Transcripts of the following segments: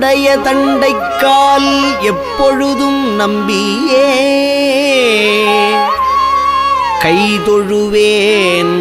நின்னுடைய தண்டைக்கால் எப்பொழுதும் நம்பியே. கை தொழுவேன்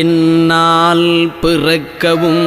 என்னால் பிறக்கவும்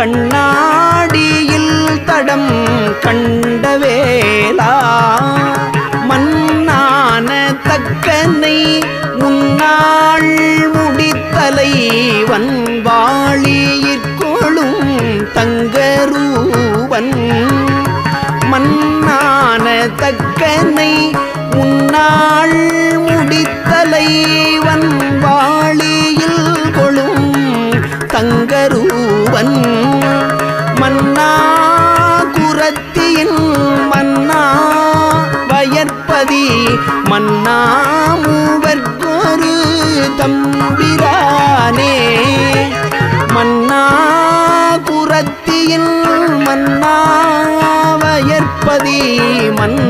கண்ணாடியில் தடம் கண்ட வேளா மன்னான தக்கனை முன்னாள் முடித்தலை வன்வாளியிற்கொழும் தங்கரூவன். மன்னான தக்கனை முன்னாள் முடித்தலை வன்வாளியில் மன்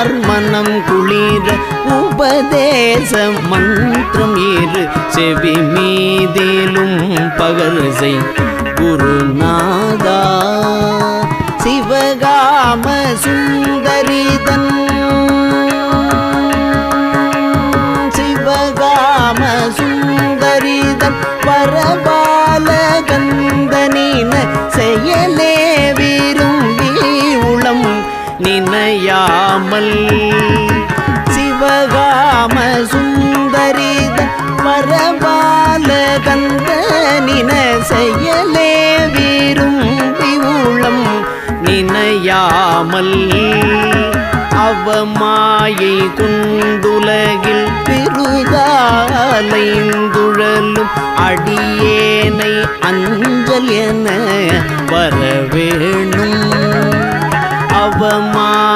சிவனார் மனம் குளிர உபதேச மந்திரம் இரு செவி மீதிலும் பகர்சை குருநாதா சிவகாம சுந்தரிதன் நினையாமல் சிவகாம சுந்தரித வரபால கந்தனின செயலே விரும்பி உளம் நினையாமல் அவமாயை குண்டுலகில் பெருதாலைந்துழலும் அடியேனை அஞ்சல் என வரவேணும்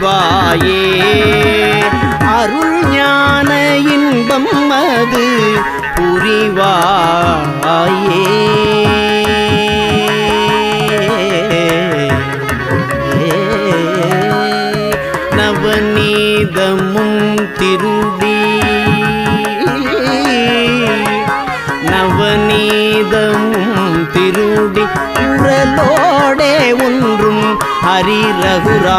புரிவாயே அருள் ஞான இன்பம் அது புரிவாயே. நவநீதமும் திருடி. நவநீதமும் திருடி குரலோடே ஒன்றும் ஹரி ரகுரா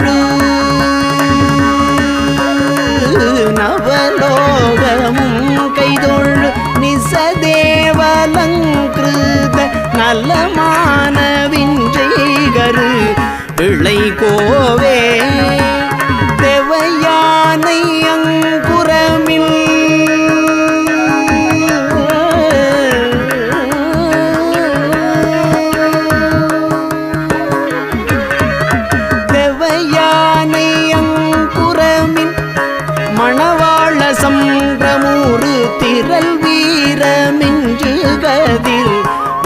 நலமான விஞ்சைகரு பிள்ளை கோவே. தேவையானை அங்குரமில். தேவையானை அங்குரமின் மணவாள சம்பிரமூறு திரள்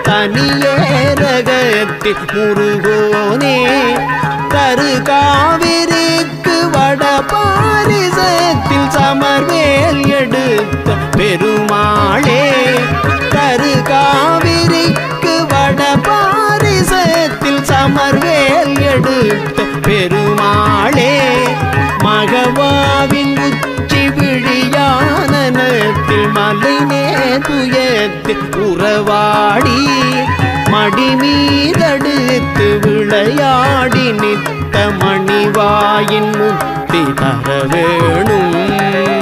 தனியே ரகத்தில் முருகோனே கரு காவிரிக்கு வட பாரிசத்தில் சமர்வேல் எடுத்த பெருமாளே கரு காவிரி உறவாடி மடி மீதடுத்து விளையாடி நித்த மணிவாயின் முக்தி தர வேணும்.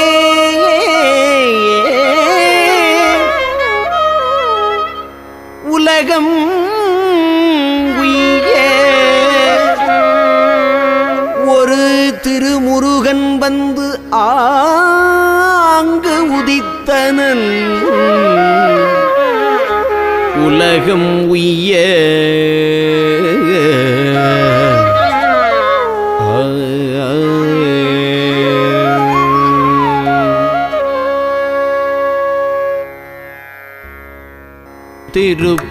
உலகம் உய்ய ஒரு திருமுருகன் வந்து ஆங்கு உதித்தனன். உலகம் உய்ய திருப்ப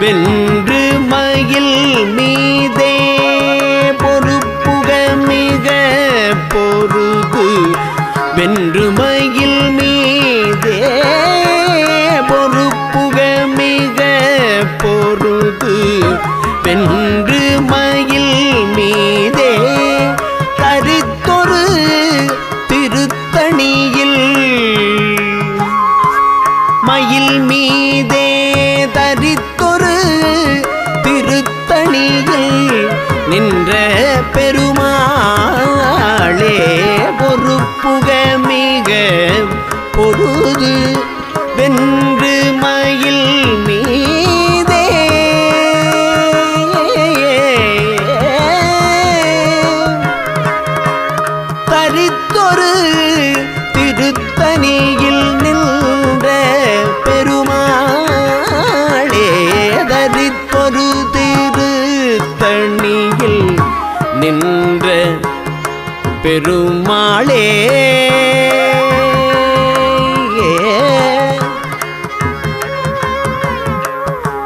வென்று மயில் மீதே பொறுப்புக மிக பொறுப்பு. வென்று மயில் மீதே பொறுப்புக மிக பொறுப்பு. வென்று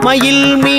மயில் மீ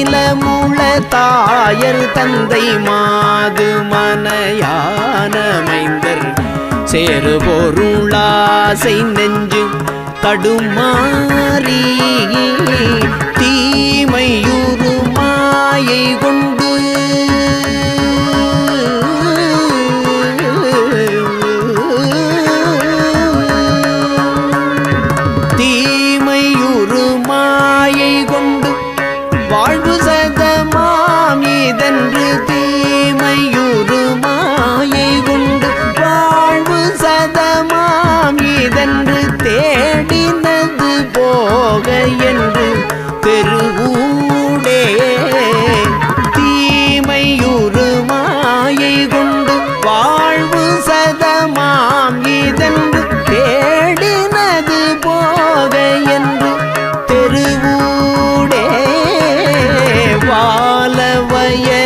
நிலமுள தாயர் தந்தை மாது மனையானமைந்தர் சேரு பொருளாசை நெஞ்சு தடுமாறி தீமையுறு மாயை கொண்டு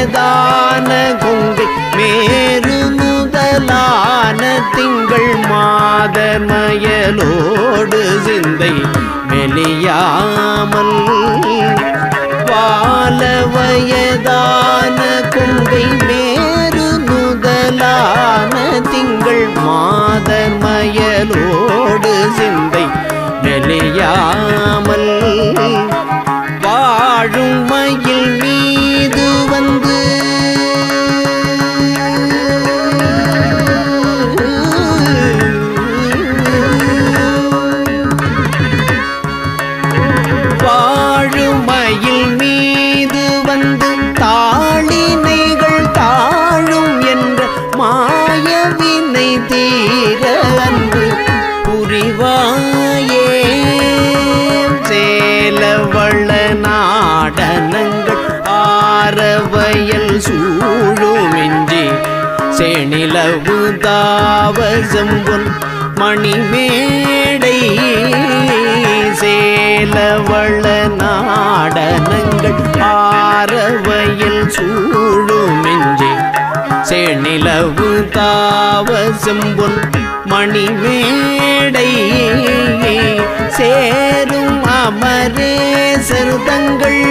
வயதான கொங்கை மேரு முதலான திங்கள் மாதர் மயலோடு சிந்தை மெலியாமல் வால வயதான கொங்கை மேரு முதலான திங்கள் மாதர் மயலோடு சிந்தை மெலியாமல் வாழும் மயில் நீ இது வந்து செணிலவு தாவசம்பொன் மணிமேடை சேலவள நாடனங்கள் ஆரவயல் சூழுமிஞ்சி செணிலவு தாவசம்பொன் மணிமேடை சேரும் அமரே செருதங்கள்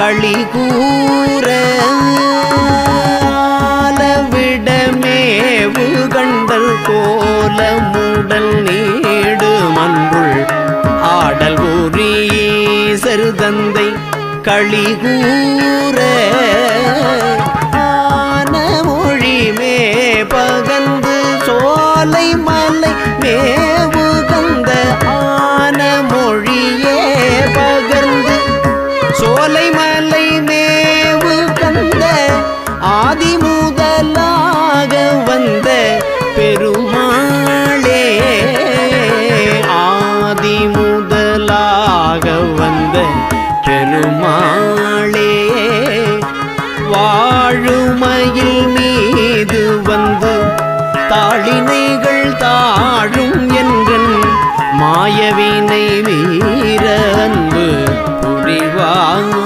களி கூற ஆலவிடமேவு கண்டல் கோலமுடல் நீடு மன்றுள் ஆடல் ஊரீசர் தந்தை களி கூற ஆன மொழி மே பகந்து சோலை மலை மேவு முதலாக வந்த பெருமாளே வாழுமையில் மீது வந்து தாளினைகள் தாழும் என்றன் மாயவினை மீற அன்பு புரிவாயே